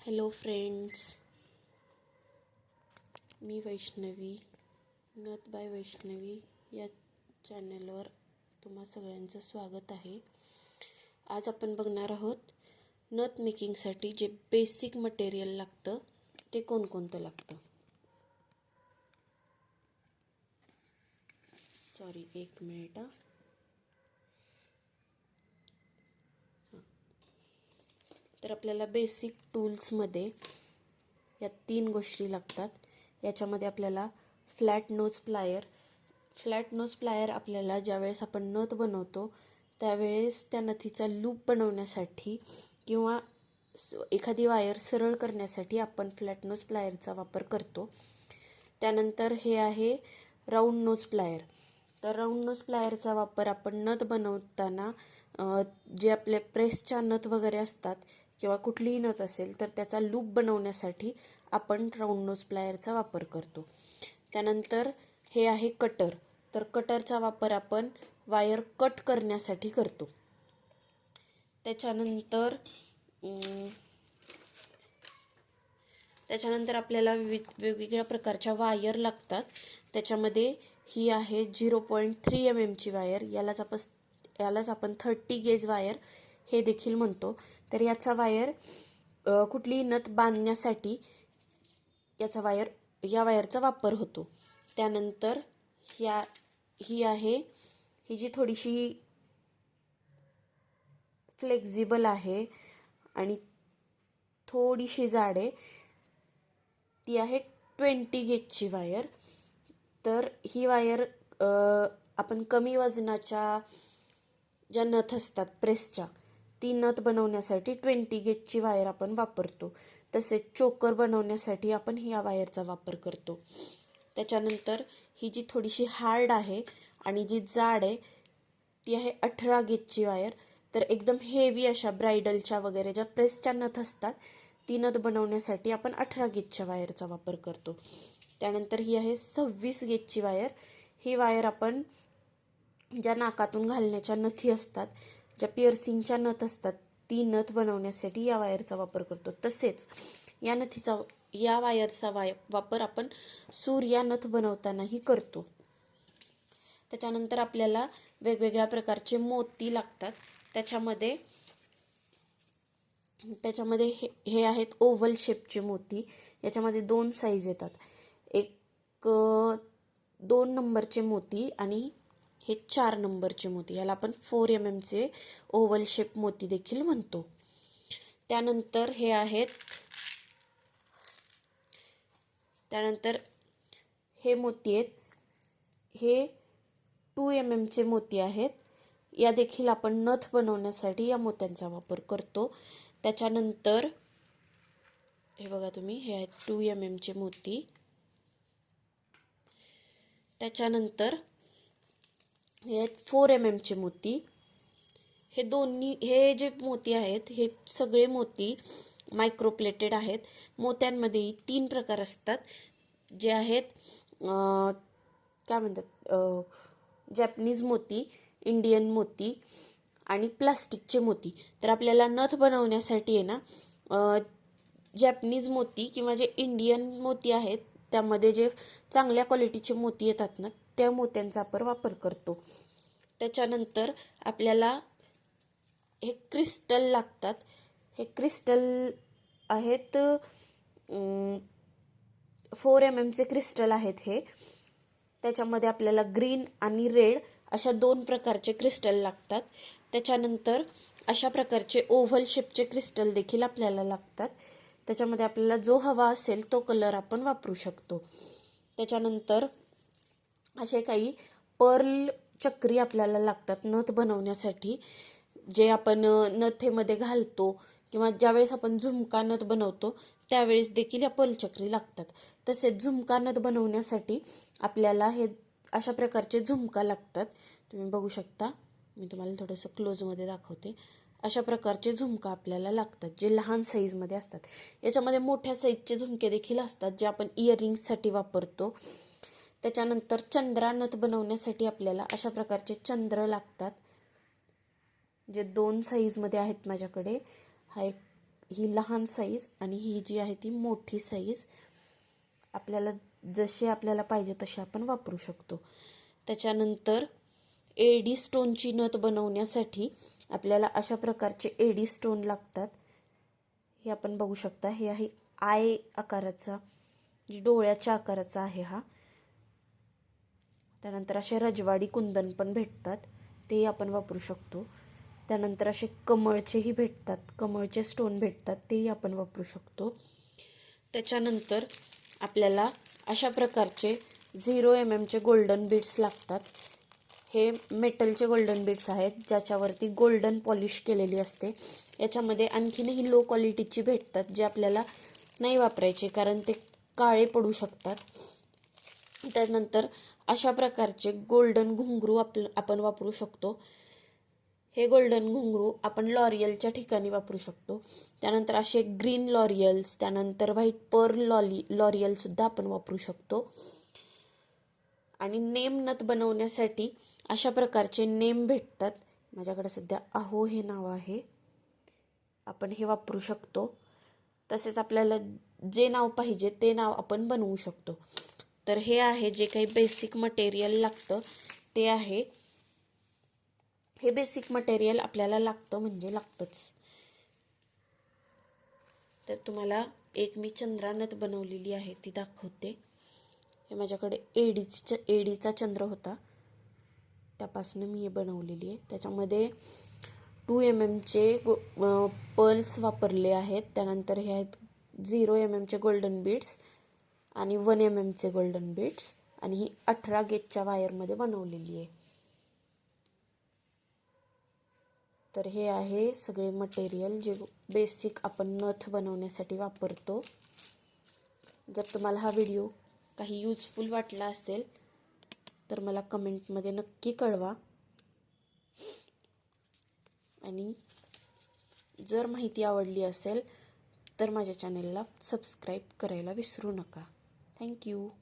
Hello friends मी वैष्णवी नथ bye Vaishnavi या चॅनलवर तुम्हा सगळ्यांचं स्वागत आहे. आज आपण बघणार आहोत नथ मेकिंगसाठी जे बेसिक मटेरियल लागतं ते कोणकोणतं लागतं? सॉरी एक मिनिट तर आपल्याला बेसिक टूल्समध्ये या तीन गोष्टी लागतात. याच्यामध्ये आपल्याला flat nose plier flat nose plier आपल्याला ज्यावेळेस आपण नथ बनवतो त्यावेळेस त्या नथीचा लूप बनवण्यासाठी किंवा एखादी वायर सरळ करण्यासाठी आपण फ्लॅट नोज प्लायरचा वापर करतो. त्यानंतर हे आहे राऊंड नोज प्लायर तर राऊंड नोज प्लायरचा वापर आपण नथ बनवताना जे आपले प्रेसच्या नथ वगैरे असतात किंवा कुठलीही नथ असेल तर त्याचा लूप बनवण्यासाठी आपण राऊंड नोज प्लायरचा वापर करतो. त्यानंतर हे आहे कटर. तर कटरचा वापर आपण वायर कट करण्यासाठी करतो. त्याच्यानंतर त्याच्यानंतर आपल्याला विविध वेगवेगळ्या प्रकारच्या वायर लागतात. त्याच्यामध्ये ही आहे झिरो पॉईंट थ्री एम एमची वायर. यालाच आपण यालाच आपण थर्टी गेज वायर हे देखील म्हणतो. तर याचा वायर कुठली कुठलीही नथ बांधण्यासाठी याचा वायर या वायरचा वापर होतो. त्यानंतर ह्या ही आहे ही जी थोडीशी फ्लेक्झिबल आहे आणि थोडीशी जाड आहे ती आहे ट्वेंटी गेजची वायर. तर ही वायर आपण कमी वजनाच्या ज्या नथ असतात प्रेसच्या ती नथ बनवण्यासाठी ट्वेंटी गेजची वायर आपण वापरतो. तसेच चोकर बनवण्यासाठी आपण ह्या वायरचा वापर करतो. त्याच्यानंतर ही जी थोडीशी हार्ड आहे आणि जी जाड आहे ती आहे अठरा गेजची वायर. तर एकदम हेवी अशा ब्रायडलच्या वगैरे ज्या प्रेसच्या नथ असतात ती नथ बनवण्यासाठी आपण अठरा गेजच्या वायरचा वापर करतो. त्यानंतर ही आहे सव्वीस गेजची वायर. ही वायर आपण ज्या नाकातून घालण्याच्या नथी असतात ज्या पिअर्सिंगच्या नथ असतात ती नथ बनवण्यासाठी या वायरचा वापर करतो. तसेच या नथीचा या वायरचा वाय वापर आपण सूर या नथ बनवतानाही करतो. त्याच्यानंतर आपल्याला वेगवेगळ्या प्रकारचे मोती लागतात. त्याच्यामध्ये त्याच्यामध्ये हे हे आहेत ओव्हल शेपचे मोती. याच्यामध्ये दोन साईज येतात. एक दोन नंबरचे मोती आणि हे चार नंबरचे मोती. याला आपण फोर एम एमचे ओव्हल शेप मोती देखील म्हणतो. त्यानंतर हे आहेत त्यानंतर हे मोती आहेत. हे टू एम एमचे मोती आहेत. या देखील आपण नथ बनवण्यासाठी या मोत्यांचा वापर करतो. त्याच्यानंतर हे बघा तुम्ही हे आहेत टू एम एमचे मोती. त्याच्यानंतर हे आहेत फोर एम एमचे मोती. हे दोन्ही हे जे मोती आहेत हे सगळे मोती मायक्रोप्लेटेड आहेत. मोत्यांमध्येही तीन प्रकार असतात. जे आहेत काय म्हणतात जॅपनीज मोती इंडियन मोती आणि प्लास्टिकचे मोती. तर आपल्याला नथ बनवण्यासाठी आहे ना जॅपनीज मोती किंवा जे इंडियन मोती आहेत त्यामध्ये जे चांगल्या क्वालिटीचे मोती येतात ना त्या मोत्यांचा आपण वापर करतो. त्याच्यानंतर आपल्याला हे क्रिस्टल लागतात. हे क्रिस्टल आहेत फोर एम एमचे क्रिस्टल आहेत हे. त्याच्यामध्ये आपल्याला ग्रीन आणि रेड अशा दोन प्रकारचे क्रिस्टल लागतात. त्याच्यानंतर अशा प्रकारचे ओव्हल शेपचे क्रिस्टल देखील आपल्याला लागतात. त्याच्यामध्ये आपल्याला जो हवा असेल तो कलर आपण वापरू शकतो. त्याच्यानंतर असे काही पर्ल चक्री आपल्याला लागतात नथ बनवण्यासाठी जे आपण नथेमध्ये घालतो किंवा ज्यावेळेस आपण झुमका नथ बनवतो त्यावेळेस देखील या पर्ल चक्री लागतात. तसेच झुमका नथ बनवण्यासाठी आपल्याला हे अशा प्रकारचे झुमका लागतात. तुम्ही बघू शकता मी तुम्हाला थोडंसं क्लोजमध्ये दाखवते. अशा प्रकारचे झुमका आपल्याला लागतात जे लहान साईजमध्ये असतात. याच्यामध्ये मोठ्या साईजचे झुमके देखील असतात जे आपण इयरिंग्ससाठी वापरतो. त्याच्यानंतर चंद्रानथ बनवण्यासाठी आपल्याला अशा प्रकारचे चंद्र लागतात जे दोन साईजमध्ये आहेत माझ्याकडे. हा एक ही लहान साईज आणि ही जी आहे ती मोठी साईज आपल्याला जसे आपल्याला पाहिजे तसे आपण वापरू शकतो. त्याच्यानंतर एडी स्टोनची नथ बनवण्यासाठी आपल्याला अशा प्रकारचे एडी स्टोन लागतात. हे आपण बघू शकता. हे आहे आय आकाराचा जी डोळ्याच्या आकाराचा आहे हा. त्यानंतर असे रजवाडी कुंदन पण भेटतात तेही आपण वापरू शकतो. त्यानंतर असे कमळचेही भेटतात कमळचे स्टोन भेटतात तेही आपण वापरू शकतो. त्याच्यानंतर आपल्याला अशा प्रकारचे झिरो एम एमचे गोल्डन बीड्स लागतात. हे मेटलचे गोल्डन बीड्स आहेत ज्याच्यावरती गोल्डन पॉलिश केलेली असते. याच्यामध्ये आणखीनही लो क्वालिटीची भेटतात जे आपल्याला नाही वापरायचे कारण ते काळे पडू शकतात. त्यानंतर अशा प्रकारचे गोल्डन घुंगरू आप आपण वापरू शकतो. हे गोल्डन घुंगरू आपण लॉरियलच्या ठिकाणी वापरू शकतो. त्यानंतर असे ग्रीन लॉरियल्स त्यानंतर व्हाईट पर्ल लॉली लॉरियलसुद्धा आपण वापरू शकतो. आणि नेम नथ बनवण्यासाठी अशा प्रकारचे नेम भेटतात. माझ्याकडे सध्या अहो हे नाव आहे. आपण हे वापरू शकतो. तसेच आपल्याला जे नाव पाहिजे ते नाव आपण बनवू शकतो. तर हे आहे जे काही बेसिक मटेरियल लागतं ते आहे. हे बेसिक मटेरियल आपल्याला लागतं म्हणजे लागतंच. तर तुम्हाला एक मी चंद्रानत बनवलेली आहे ती दाखवते. हे माझ्याकडे एडीच एडीचा चंद्र होता. त्यापासून मी हे बनवलेली आहे. त्याच्यामध्ये टू एम एमचे पर्ल्स वापरले आहेत. त्यानंतर हे आहेत झिरो एम एमचे गोल्डन बीड्स आणि वन एम एमचे गोल्डन बीट्स आणि ही अठरा गेटच्या वायरमध्ये बनवलेली आहे. तर हे आहे सगळे मटेरियल जे बेसिक आपण नथ बनवण्यासाठी वापरतो. जर तुम्हाला हा व्हिडिओ काही यूजफुल वाटला असेल तर मला कमेंटमध्ये नक्की कळवा. आणि जर माहिती आवडली असेल तर माझ्या चॅनेलला सबस्क्राईब करायला विसरू नका. Thank you.